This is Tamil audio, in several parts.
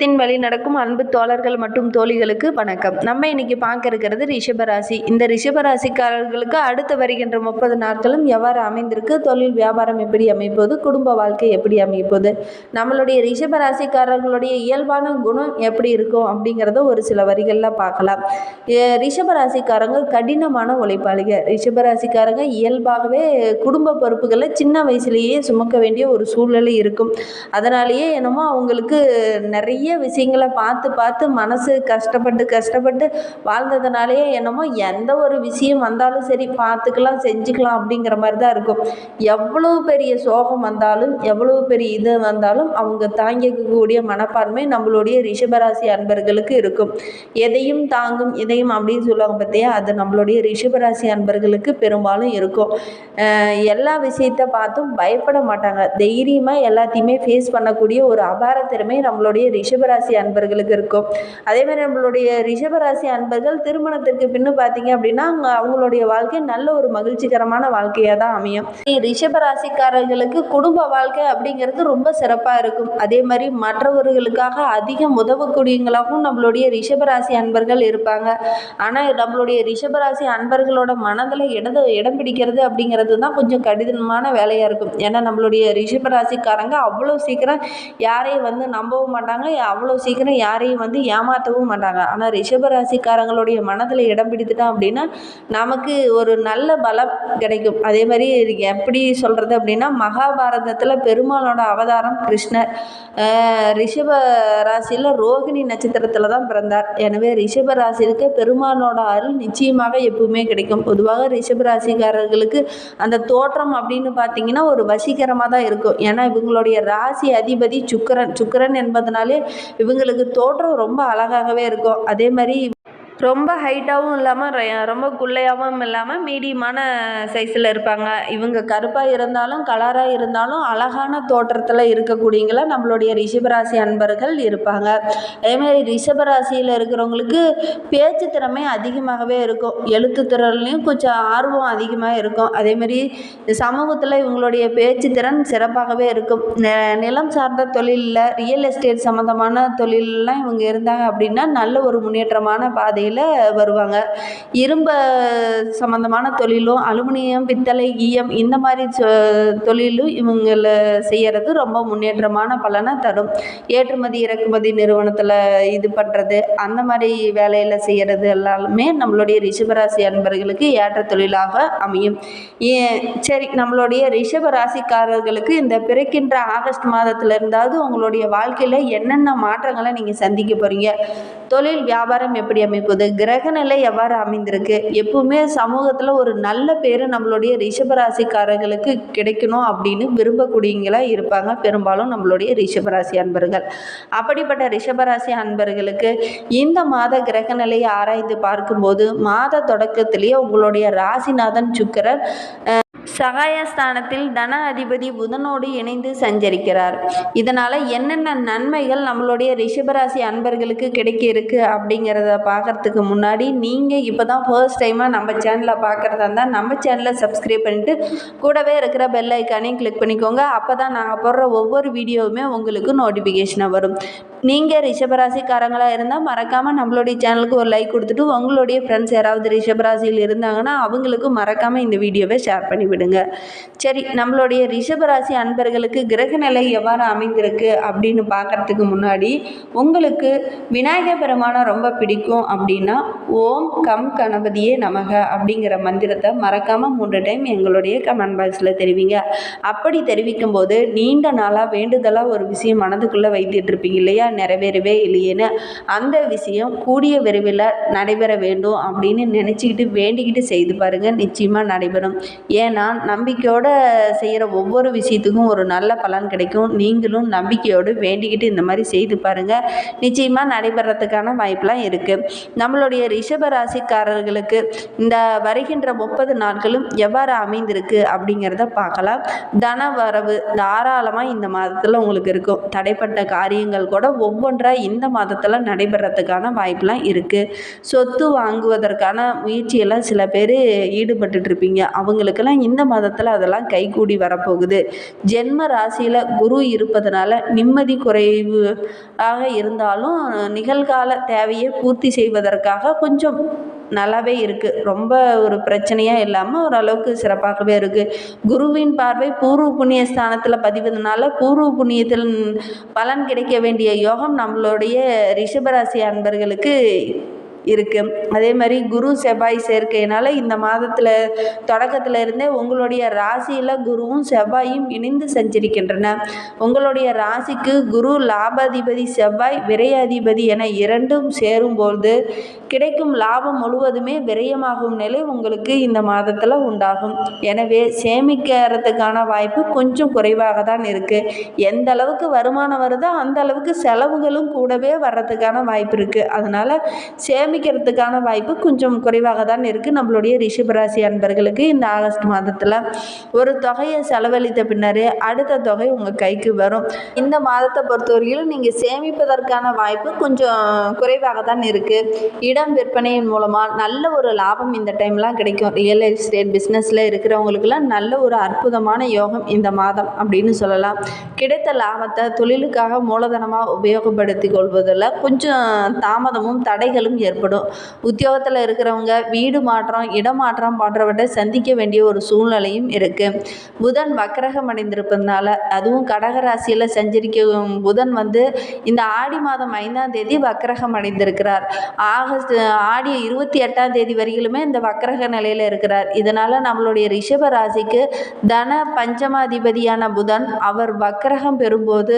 தின் வழி நடக்கும் அன்பு தோழர்கள் மற்றும் தோழிகளுக்கு வணக்கம். நம்ம இன்னைக்கு பார்க்க இருக்கிறது ரிஷபராசி. இந்த ரிஷபராசிக்காரர்களுக்கு அடுத்து வருகின்ற முப்பது நாட்களும் எவ்வாறு அமைந்திருக்கு? தொழில் வியாபாரம் எப்படி அமைப்போது? குடும்ப வாழ்க்கை எப்படி அமைப்போது? நம்மளுடைய ரிஷபராசிக்காரர்களுடைய இயல்பான குணம் எப்படி இருக்கும் அப்படிங்கிறத ஒரு சில வரிகளில் பார்க்கலாம். ரிஷபராசிக்காரங்க கடினமான உழைப்பாளிகள் ரிஷபராசிக்காரங்க இயல்பாகவே குடும்ப பொறுப்புகளை சின்ன வயசுலேயே சுமக்க வேண்டிய ஒரு சூழ்நிலை இருக்கும். அதனாலேயே என்னமோ அவங்களுக்கு நிறைய நிறைய விஷயங்களை பார்த்து பார்த்து மனசு கஷ்டப்பட்டு கஷ்டப்பட்டு வாழ்ந்ததுனாலேயே என்னமோ எந்த ஒரு விஷயம் வந்தாலும் சரி பார்த்துக்கலாம் செஞ்சுக்கலாம் அப்படிங்கிற மாதிரி தான் இருக்கும். எவ்வளோ பெரிய சோகம் வந்தாலும் எவ்வளோ பெரிய இது வந்தாலும் அவங்க தாங்கிக்கக்கூடிய மனப்பான்மை நம்மளுடைய ரிஷபராசி அன்பர்களுக்கு இருக்கும். எதையும் தாங்கும் இதையும் அப்படின்னு சொல்லுவாங்க பார்த்தியா அது நம்மளுடைய ரிஷபராசி அன்பர்களுக்கு பெரும்பாலும் இருக்கும். எல்லா விஷயத்தை பார்த்தும் பயப்பட மாட்டாங்க. தைரியமாக எல்லாத்தையுமே ஃபேஸ் பண்ணக்கூடிய ஒரு அபார திறமை நம்மளுடைய ரிஷ ரிஷபராசி அன்பர்களுக்கு இருக்கும். அதே மாதிரி நம்மளுடைய ரிஷபராசி அன்பர்கள் திருமணத்திற்கு பின்னு பார்த்தீங்க அப்படின்னா அவங்களுடைய வாழ்க்கை நல்ல ஒரு மகிழ்ச்சிகரமான வாழ்க்கையாக தான் அமையும். ரிஷபராசிக்காரர்களுக்கு குடும்ப வாழ்க்கை அப்படிங்கிறது ரொம்ப சிறப்பாக இருக்கும். அதே மாதிரி மற்றவர்களுக்காக அதிகம் உதவக்கூடியவங்களாகவும் நம்மளுடைய ரிஷபராசி அன்பர்கள் இருப்பாங்க. ஆனால் நம்மளுடைய ரிஷபராசி அன்பர்களோட மனதில் இடது இடம் பிடிக்கிறது அப்படிங்கிறது தான் கொஞ்சம் கடினமான வேலையாக இருக்கும். ஏன்னா நம்மளுடைய ரிஷபராசிக்காரங்க அவ்வளோ சீக்கிரம் யாரையும் வந்து நம்பவும் மாட்டாங்க. அவ்வளோ சீக்கிரம் யாரையும் வந்து ஏமாற்றவும் மாட்டாங்க. ஆனால் ரிஷபராசிக்காரங்களுடைய மனதில் இடம் பிடித்துட்டோம் அப்படின்னா நமக்கு ஒரு நல்ல பலம் கிடைக்கும். அதே மாதிரி எப்படி சொல்கிறது அப்படின்னா மகாபாரதத்தில் பெருமாளோட அவதாரம் கிருஷ்ணர். ரிஷப ராசியில் ரோகிணி நட்சத்திரத்தில் தான் பிறந்தார். எனவே ரிஷப ராசிக்கு பெருமாளோட அருள் நிச்சயமாக எப்பவுமே கிடைக்கும். பொதுவாக ரிஷப ராசிக்காரர்களுக்கு அந்த தோற்றம் அப்படின்னு பார்த்தீங்கன்னா ஒரு வசீகரமாக தான் இருக்கும். ஏன்னா இவங்களுடைய ராசி அதிபதி சுக்கிரன். சுக்கிரன் என்பதனாலே இவங்களுக்கு தோற்றம் ரொம்ப அழகாகவே இருக்கும். அதே மாதிரி ரொம்ப ஹைட்டாகவும் இல்லாமல் ரொம்ப குள்ளையாகவும் இல்லாமல் மீடியமான சைஸில் இருப்பாங்க. இவங்க கருப்பாக இருந்தாலும் கலராக இருந்தாலும் அழகான தோற்றத்தில் இருக்கக்கூடியங்கள நம்மளுடைய ரிஷபராசி அன்பர்கள் இருப்பாங்க. அதேமாதிரி ரிஷபராசியில் இருக்கிறவங்களுக்கு பேச்சு திறமை அதிகமாகவே இருக்கும். எழுத்து திறன்லையும் கொஞ்சம் ஆர்வம் அதிகமாக இருக்கும். அதேமாதிரி சமூகத்தில் இவங்களுடைய பேச்சு திறன் சிறப்பாகவே இருக்கும். நிலம் சார்ந்த தொழிலில் ரியல் எஸ்டேட் சம்மந்தமான தொழிலெலாம் இவங்க இருந்தாங்க அப்படின்னா நல்ல ஒரு முன்னேற்றமான பாதையில் வருவாங்க. இரும்பு சம்மந்தமான தொழிலும் அலுமினியம் பித்தளை ஈயம் இந்த மாதிரி சொ- தொழிலும் இவங்கள செய்கிறது ரொம்ப முன்னேற்றமான பலனை தரும். ஏற்றுமதி இறக்குமதி நிறுவனத்தில் இது பண்ணுறது அந்த மாதிரி வேலையில் செய்கிறது எல்லாமே நம்மளுடைய ரிஷபராசி அன்பர்களுக்கு ஏற்ற தொழிலாக அமையும். சரி நம்மளுடைய ரிஷப ராசிக்காரர்களுக்கு இந்த பிறக்கின்ற ஆகஸ்ட் மாதத்துல இருந்தாவது உங்களுடைய வாழ்க்கையில் என்னென்ன மாற்றங்களை நீங்கள் சந்திக்க போகிறீங்க தொழில் வியாபாரம் எப்படி அமைப்பு இருக்குது. கிரக நிலை எவ்வாறு அமைந்திருக்கு? எப்பவுமே சமூகத்தில் ஒரு நல்ல பேர் நம்மளுடைய ரிஷபராசிக்காரர்களுக்கு கிடைக்கணும் அப்படின்னு விரும்பக்கூடியவங்களா இருப்பாங்க. பெரும்பாலும் நம்மளுடைய ரிஷபராசி அன்பர்கள். அப்படிப்பட்ட ரிஷபராசி அன்பர்களுக்கு இந்த மாத கிரக நிலையை ஆராய்ந்து பார்க்கும்போது மாத தொடக்கத்திலேயே உங்களுடைய ராசிநாதன் சுக்கரன் சகாயஸ்தானத்தில் தன அதிபதி புதனோடு இணைந்து சஞ்சரிக்கிறார். இதனால் என்னென்ன நன்மைகள் நம்மளுடைய ரிஷபராசி அன்பர்களுக்கு கிடைக்க இருக்கு அப்படிங்கிறத பார்க்கறதுக்கு முன்னாடி நீங்கள் இப்போ தான் ஃபர்ஸ்ட் டைமாக நம்ம சேனலை பார்க்குறதா இருந்தால் நம்ம சேனலை சப்ஸ்கிரைப் பண்ணிட்டு கூடவே இருக்கிற பெல் ஐக்கானையும் கிளிக் பண்ணிக்கோங்க. அப்போ தான் நாங்கள் போடுற ஒவ்வொரு வீடியோவுமே உங்களுக்கு நோட்டிஃபிகேஷனாக வரும். நீங்கள் ரிஷபராசிக்காரங்களாக இருந்தால் மறக்காமல் நம்மளுடைய சேனலுக்கு ஒரு லைக் கொடுத்துட்டு உங்களுடைய ஃப்ரெண்ட்ஸ் யாராவது ரிஷபராசியில் இருந்தாங்கன்னா அவங்களுக்கு மறக்காமல் இந்த வீடியோவை ஷேர் பண்ணி விடுங்க சரி நம்மளுடைய ரிஷபராசி அன்பர்களுக்கு கிரக நிலை எவ்வாறு அமைந்திருக்கு அப்படின்னு பார்க்கறதுக்கு முன்னாடி உங்களுக்கு விநாயகர் பெருமானை ரொம்ப பிடிக்கும் அப்படின்னா ஓம் கம் கணபதியே நமக அப்படிங்கிற மந்திரத்தை மறக்காமல் மூன்று டைம் எங்களுடைய கமெண்ட் பாக்ஸில் தெரிவிங்க. அப்படி தெரிவிக்கும் போது நீண்ட நாளாக வேண்டுதலாக ஒரு விஷயம் மனதுக்குள்ளே வைத்துட்டு இருப்பீங்க இல்லையா? நிறைவேறவே இல்லையேன்னு அந்த விஷயம் கூடிய விரைவில் நடைபெற வேண்டும் அப்படின்னு நினச்சிக்கிட்டு வேண்டிக்கிட்டு செய்து பாருங்கள் நிச்சயமாக நடைபெறும். ஏன்னா நம்பிக்கையோடு செய்கிற ஒவ்வொரு விஷயத்துக்கும் ஒரு நல்ல பலன் கிடைக்கும். நீங்களும் நம்பிக்கையோடு வேண்டிக்கிட்டு இந்த மாதிரி செய்து பாருங்கள் நிச்சயமாக நடைபெறத்துக்கான வாய்ப்பெலாம் இருக்குது நம்மளுடைய ரிஷப ராசிக்காரர்களுக்கு இந்த வருகின்ற முப்பது நாட்களும் எவ்வாறு அமைந்திருக்கு அப்படிங்கிறத பார்க்கலாம். தன வரவு தாராளமாக இந்த மாதத்தில் உங்களுக்கு இருக்கும். தடைப்பட்ட காரியங்கள் கூட ஒவ்வொன்றா இந்த மாதத்தில் நடைபெறத்துக்கான வாய்ப்பெலாம் இருக்குது சொத்து வாங்குவதற்கான முயற்சியெல்லாம் சில பேர் ஈடுபட்டுட்ருப்பீங்க. அவங்களுக்கெல்லாம் இந்த மாதத்தில் அதெல்லாம் கைகூடி வரப்போகுது. ஜென்ம ராசியில் குரு இருப்பதனால நிம்மதி குறைவு ஆக இருந்தாலும் நிகழ்கால தேவையை பூர்த்தி செய்வதற்காக கொஞ்சம் நல்லாவே இருக்குது ரொம்ப ஒரு பிரச்சனையாக இல்லாமல் ஓரளவுக்கு சிறப்பாகவே இருக்குது குருவின் பார்வை பூர்வ புண்ணிய ஸ்தானத்தில் பதிவதனால பூர்வ புண்ணியத்தில் பலன் கிடைக்க வேண்டிய யோகம் நம்மளுடைய ரிஷபராசி அன்பர்களுக்கு இருக்குது அதே மாதிரி குரு செவ்வாய் சேர்க்கையினால் இந்த மாதத்தில் தொடக்கத்தில் இருந்தே உங்களுடைய ராசியில் குருவும் செவ்வாயும் இணைந்து சஞ்சரிக்கின்றன. உங்களுடைய ராசிக்கு குரு லாபாதிபதி செவ்வாய் விரையாதிபதி என இரண்டும் சேரும்போது கிடைக்கும் லாபம் முழுவதுமே விரயமாகும் நிலை உங்களுக்கு இந்த மாதத்தில் உண்டாகும். எனவே சேமிக்கிறதுக்கான வாய்ப்பு கொஞ்சம் குறைவாக தான் இருக்குது எந்த அளவுக்கு வருமானம் வருதோ அந்த அளவுக்கு செலவுகளும் கூடவே வர்றதுக்கான வாய்ப்பு இருக்குது அதனால் சேமிக்கிறதுக்கான வாய்ப்பு கொஞ்சம் குறைவாக தான் இருக்குது நம்மளுடைய ரிஷபராசி அன்பர்களுக்கு இந்த ஆகஸ்ட் மாதத்தில் ஒரு தொகையை செலவழித்த பின்னரே அடுத்த தொகை உங்கள் கைக்கு வரும். இந்த மாதத்தை பொறுத்தவரையிலும் நீங்கள் சேமிப்பதற்கான வாய்ப்பு கொஞ்சம் குறைவாக தான் இருக்குது இடம் விற்பனையின் மூலமாக நல்ல ஒரு லாபம் இந்த டைம்லாம் கிடைக்கும். ரியல் எஸ்டேட் பிஸ்னஸில் இருக்கிறவங்களுக்குலாம் நல்ல ஒரு அற்புதமான யோகம் இந்த மாதம் அப்படின்னு சொல்லலாம். கிடைத்த லாபத்தை தொழிலுக்காக மூலதனமாக உபயோகப்படுத்தி கொள்வதில் கொஞ்சம் தாமதமும் தடைகளும் ஏற்படும். உத்தியோகத்தில் இருக்கிறவங்க வீடு மாற்றம் இடமாற்றம் போன்றவற்றை சந்திக்க வேண்டிய ஒரு சூழ்நிலையும் இருக்குது புதன் வக்கரகம் அடைந்திருப்பதுனால அதுவும் கடகராசியில் சஞ்சரிக்க புதன் வந்து இந்த ஆடி மாதம் ஐந்தாம் தேதி வக்கரகம் அடைந்திருக்கிறார். ஆகஸ்ட் ஆடி இருபத்தி எட்டாம் தேதி வரையிலுமே இந்த வக்கரக நிலையில் இருக்கிறார். இதனால் நம்மளுடைய ரிஷப ராசிக்கு தன பஞ்சமாதிபதியான புதன் அவர் வக்கரகம் பெறும்போது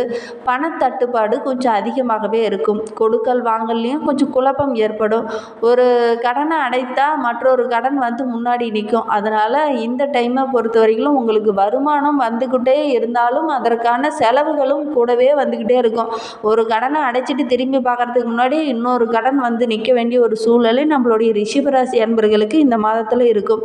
பணத்தட்டுப்பாடு கொஞ்சம் அதிகமாகவே இருக்கும். கொடுக்கல் வாங்கல்லையும் கொஞ்சம் குழப்பம் ஏற்படும். ஒரு கடனை அடைத்தா மற்றொரு கடன் வந்து முன்னாடி நிற்கும். அதனால் இந்த டைமை பொறுத்த வரைக்கும் உங்களுக்கு வருமானம் வந்துக்கிட்டே இருந்தாலும் அதற்கான செலவுகளும் கூடவே வந்துக்கிட்டே இருக்கும். ஒரு கடனை அடைச்சிட்டு திரும்பி பார்க்குறதுக்கு முன்னாடி இன்னொரு கடன் வந்து நிற்க வேண்டிய ஒரு சூழ்நிலை நம்மளுடைய ரிஷிபராசி அன்பர்களுக்கு இந்த மாதத்தில் இருக்கும்.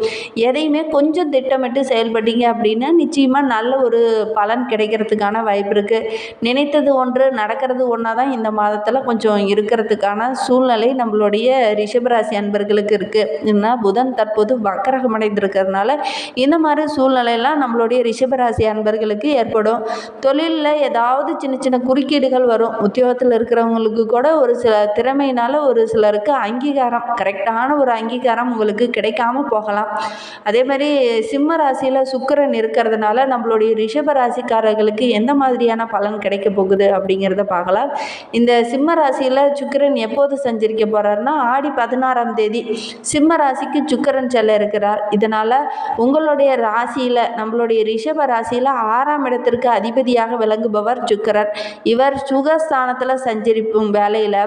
எதையுமே கொஞ்சம் திட்டமிட்டு செயல்பட்டீங்க அப்படின்னா நிச்சயமாக நல்ல ஒரு பலன் கிடைக்கிறதுக்கான வாய்ப்பு இருக்குது நினைத்தது ஒன்று நடக்கிறது ஒன்றா தான் இந்த மாதத்தில் கொஞ்சம் இருக்கிறதுக்கான சூழ்நிலை நம்மளுடைய ரிஷபராசி அன்பர்களுக்கு இருக்குது ஏன்னா புதன் தற்போது வக்கரகம் அடைந்திருக்கிறதுனால இந்த மாதிரி சூழ்நிலையெல்லாம் நம்மளுடைய ரிஷபராசி அன்பர்களுக்கு ஏற்படும். தொழிலில் ஏதாவது சின்ன சின்ன குறுக்கீடுகள் வரும். உத்தியோகத்தில் இருக்கிறவங்களுக்கு கூட ஒரு சில திறமையினால் ஒரு சிலருக்கு அங்கீகாரம் கரெக்டான ஒரு அங்கீகாரம் உங்களுக்கு கிடைக்காம போகலாம். அதே மாதிரி சிம்ம ராசியில் சுக்கிரன் இருக்கிறதுனால நம்மளுடைய ரிஷப ராசிக்காரர்களுக்கு எந்த மாதிரியான பலன் கிடைக்க போகுது அப்படிங்கிறத பார்க்கலாம். இந்த சிம்ம ராசியில் சுக்கிரன் எப்போது சஞ்சரிக்க போகிறாருன்னா ஆடி பதினாறாம் தேதி சிம்ம ராசிக்கு சுக்கரன் செல்ல இருக்கிறார். இதனால் உங்களுடைய ராசியில் நம்மளுடைய ரிஷப ராசியில் ஆறாம் இடத்திற்கு அதிபதியாக விளங்குபவர் சுக்கரன். இவர் சுகஸ்தானத்தில் சஞ்சரிப்பும் வேலையில்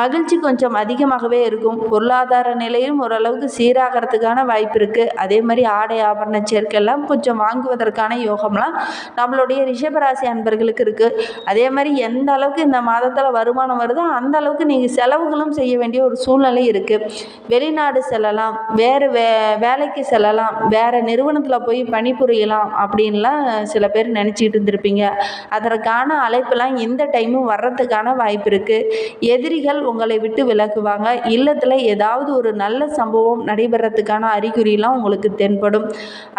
மகிழ்ச்சி கொஞ்சம் அதிகமாகவே இருக்கும். பொருளாதார நிலையும் ஓரளவுக்கு சீராகிறதுக்கான வாய்ப்பு இருக்குது அதே மாதிரி ஆடை ஆபரண சேர்க்கையெல்லாம் கொஞ்சம் வாங்குவதற்கான யோகம்லாம் நம்மளுடைய ரிஷபராசி அன்பர்களுக்கு இருக்குது அதே மாதிரி எந்த அளவுக்கு இந்த மாதத்தில் வருமானம் வருதோ அந்த அளவுக்கு நீங்கள் செலவுகளும் செய்ய வேண்டிய ஒரு சூழ்நிலை இருக்குது வெளிநாடு செல்லலாம் வேறு வே வேலைக்கு செல்லலாம் வேறு நிறுவனத்தில் போய் பணிபுரியலாம் அப்படின்லாம் சில பேர் நினச்சிக்கிட்டு இருந்திருப்பீங்க. அதற்கான அழைப்பெல்லாம் இந்த டைமும் வர்றதுக்கான வாய்ப்பு இருக்குது எதிரிகள் உங்களை விட்டு விலகுவாங்க. இல்லத்தில் ஏதாவது ஒரு நல்ல சம்பவம் நடைபெறத்துக்கான அறிகுறியெலாம் உங்களுக்கு தென்படும்.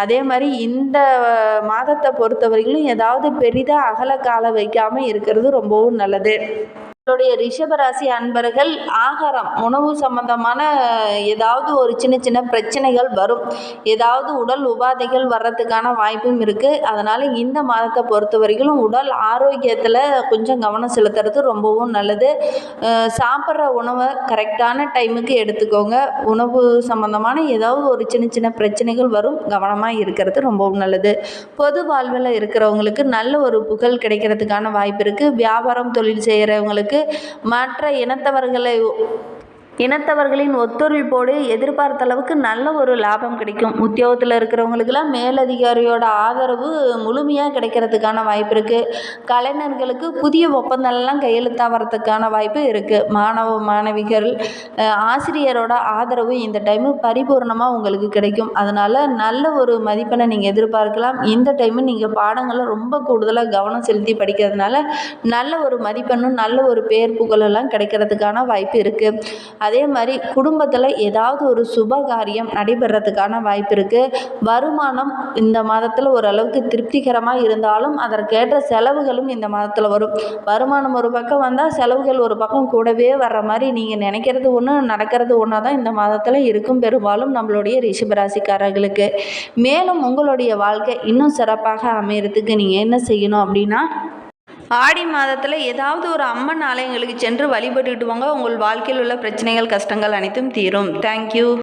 அதே மாதிரி இந்த மாதத்தை பொறுத்தவரையிலும் ஏதாவது பெரிதாக அகல கால வைக்காமல் இருக்கிறது ரொம்பவும் நல்லது. உங்களுடைய ரிஷபராசி அன்பர்கள் ஆகாரம் உணவு சம்பந்தமான ஏதாவது ஒரு சின்ன சின்ன பிரச்சனைகள் வரும். ஏதாவது உடல் உபாதைகள் வர்றதுக்கான வாய்ப்பும் இருக்குது அதனால் இந்த மாதத்தை பொறுத்த வரைக்கும் உடல் ஆரோக்கியத்தில் கொஞ்சம் கவனம் செலுத்துறது ரொம்பவும் நல்லது. சாப்பிட்ற உணவை கரெக்டான டைமுக்கு எடுத்துக்கோங்க. உணவு சம்பந்தமான ஏதாவது ஒரு சின்ன சின்ன பிரச்சனைகள் வரும். கவனமாக இருக்கிறது ரொம்பவும் நல்லது. பொது வாழ்வில் இருக்கிறவங்களுக்கு நல்ல ஒரு புகழ் கிடைக்கிறதுக்கான வாய்ப்பு இருக்குது வியாபாரம் தொழில் செய்கிறவங்களுக்கு மற்ற இனத்தவர்களை இனத்தவர்களின் ஒத்துழைப்போடு எதிர்பார்த்த அளவுக்கு நல்ல ஒரு லாபம் கிடைக்கும். உத்தியோகத்தில் இருக்கிறவங்களுக்கெல்லாம் மேலதிகாரியோட ஆதரவு முழுமையாக கிடைக்கிறதுக்கான வாய்ப்பு இருக்குது கலைஞர்களுக்கு புதிய ஒப்பந்தம்லாம் கையெழுத்தாகிறதுக்கான வாய்ப்பு இருக்குது மாணவ மாணவிகள் ஆசிரியரோட ஆதரவு இந்த டைமு பரிபூர்ணமாக உங்களுக்கு கிடைக்கும். அதனால் நல்ல ஒரு மதிப்பெண்ணை நீங்கள் எதிர்பார்க்கலாம். இந்த டைமு நீங்கள் பாடங்களை ரொம்ப கூடுதலாக கவனம் செலுத்தி படிக்கிறதுனால நல்ல ஒரு மதிப்பெண்ணும் நல்ல ஒரு பேர் புகழெல்லாம் கிடைக்கிறதுக்கான வாய்ப்பு இருக்குது அதே மாதிரி குடும்பத்தில் ஏதாவது ஒரு சுப காரியம் நடைபெறத்துக்கான வாய்ப்பு இருக்குது வருமானம் இந்த மாதத்தில் ஓரளவுக்கு திருப்திகரமாக இருந்தாலும் அதற்கேற்ற செலவுகளும் இந்த மாதத்தில் வரும். வருமானம் ஒரு பக்கம் வந்தால் செலவுகள் ஒரு பக்கம் கூடவே வர்ற மாதிரி நீங்கள் நினைக்கிறது ஒன்று நடக்கிறது ஒன்றா தான் இந்த மாதத்தில் இருக்கும். பெரும்பாலும் நம்மளுடைய ரிஷபராசிக்காரர்களுக்கு. மேலும் உங்களுடைய வாழ்க்கை இன்னும் சிறப்பாக அமையறதுக்கு நீங்கள் என்ன செய்யணும் அப்படின்னா ஆடி மாதத்தில் ஏதாவது ஒரு அம்மன் ஆலயங்களுக்கு சென்று வழிபட்டுட்டு வாங்க. உங்கள் வாழ்க்கையில் உள்ள பிரச்சனைகள் கஷ்டங்கள் அனைத்தும் தீரும். தேங்க்யூ